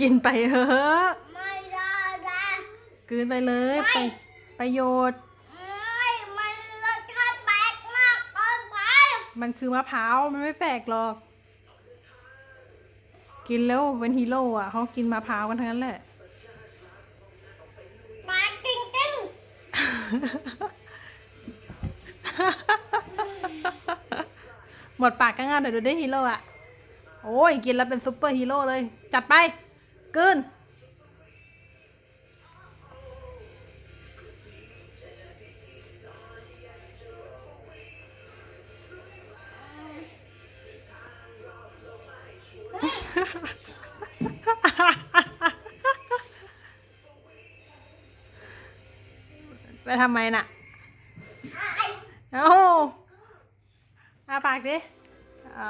กินไปเถอะไม่ได้นะกลืนไปเลยไปประโยชน์ ไม่มันรสชาติแปลกมากเกินไปมันคือมะพร้าวมันไม่แปลกหรอก กินแล้วเป็นฮีโร่อะเขากินมะพร้าวกันทั้งนั้นแหละแปลกจริงหมดปากก็งานเดี๋ยวดูได้ฮีโร่อะโอ้ยกินแล้วเป็นซุปเปอร์ฮีโร่เลย จัดไป กลืนไปทำไมน่ะๆไอ้เอ้าอาปากดิอ่า